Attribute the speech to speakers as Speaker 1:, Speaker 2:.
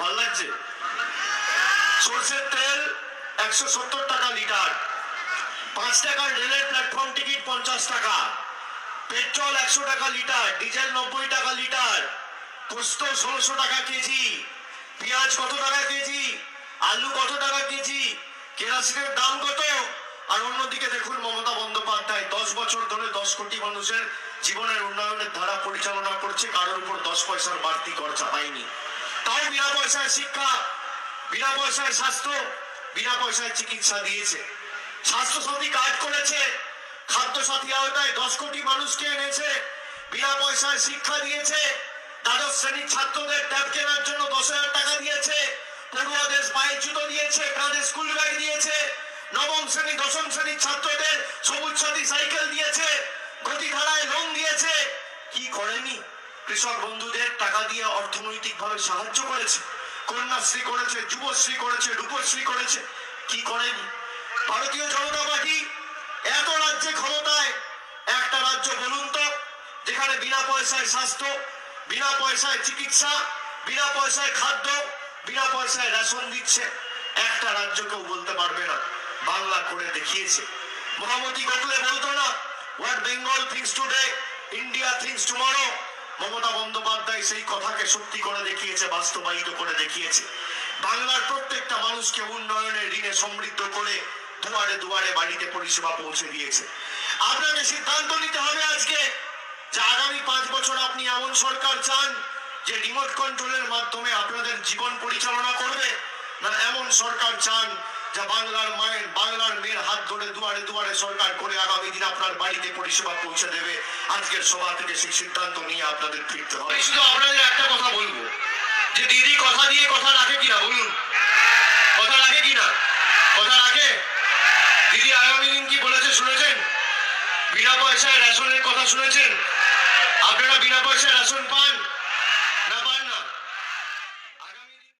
Speaker 1: ভালো সর্ষের তেল একশো সত্তর টাকা লিটার। পাঁচ টাকার রেলের প্ল্যাটফর্ম টিকিট পঞ্চাশ টাকা। পেট্রোল একশো টাকা লিটার ডিজেল নব্বই টাকা লিটার। পোস্ত ষোলোশো টাকা কেজি। পেঁয়াজ কত টাকা কেজি? আলু কত টাকা কেজি? কেরাসিনের দাম কত? আর অন্যদিকে দেখুন মমতা বন্দ্যোপাধ্যায়, দশ বছর ধরে দশ কোটি মানুষের জীবনের উন্নয়নের ধারা পরিচালনা করছে, কারোর উপর দশ পয়সার বাড়তি খরচা পায়নি। বিনা পয়সায় শিক্ষা বিনা পয়সায় স্বাস্থ্য বিনা পয়সায় চিকিৎসা দিয়েছে। স্বাস্থ্য সাথী কার্ড করেছে খাদ্য সাথী আওতায় দশ কোটি মানুষকে এনেছে বিনা পয়সায় শিক্ষা দিয়েছে, দ্বাদশ শ্রেণির ছাত্রদের ট্যাব কেনার জন্য দশ হাজার টাকা দিয়েছে, পড়ুয়াদের পায়ের জুতো দিয়েছে কাঁধে স্কুল ব্যাগ দিয়েছে, নবম শ্রেণি, দশম শ্রেণির ছাত্রদের সবুজ সাথী সাইকেল দিয়েছে গতি গতিধারায় লোন দিয়েছে। কি করেনি? কৃষক বন্ধুদের টাকা দিয়ে অর্থনৈতিকভাবে সাহায্য করেছে। কন্যাশ্রী করেছে, যুবশ্রী করেছে, রূপশ্রী করেছে। কি করেনি ভারতীয় জনতা পার্টি এত রাজ্যে ক্ষমতায়, একটা রাজ্য বলুন তো, যেখানে বিনা পয়সায় স্বাস্থ্য, বিনা পয়সায় চিকিৎসা, বিনা পয়সায় খাদ্য, বিনা পয়সায় রেশন দিচ্ছে, একটা রাজ্য কেউ বলতে পারবে না, বাংলা করে দেখিয়েছে। মহামতি গোখলে বলতো না, what Bengal thinks today, India thinks tomorrow Mamata Bandyopadhyay সেই কথাকে সত্যি করে দেখিয়েছে, বাস্তবায়িত করে দেখিয়েছে। বাংলার প্রত্যেকটা মানুষকে উন্নয়নের ঋণে সমৃদ্ধ করে দুয়ারে দুয়ারে বাড়িতে পরিষেবা পৌঁছে দিয়েছে। আপনাকে সিদ্ধান্ত নিতে হবে আজকে যে আগামী পাঁচ বছর আপনি এমন সরকার চান যে রিমোট কন্ট্রোলের মাধ্যমে আপনাদের জীবন পরিচালনা করবে, না এমন সরকার চান যা বাংলার মায়ের, বাংলার মেয়ের হাত ধরে দুয়ারে দুয়ারে সরকার করে আগামী দিন আপনার বাড়িতে পরিষেবা পৌঁছে দেবে। আজকের সভা থেকে সেই সিদ্ধান্ত নিয়ে আপনাদের ফিরতে হবে। শুধু আপনাদের একটা কথা বলব। যে দিদি কথা দিয়ে কথা রাখে কিনা, বলুন। কথা রাখে কিনা? কথা রাখে? দিদি আগামী দিন কি বলেছে শুনেছেন? বিনা পয়সায় রেশনের কথা শুনেছেন? আপনারা বিনা পয়সায় রেশন পান?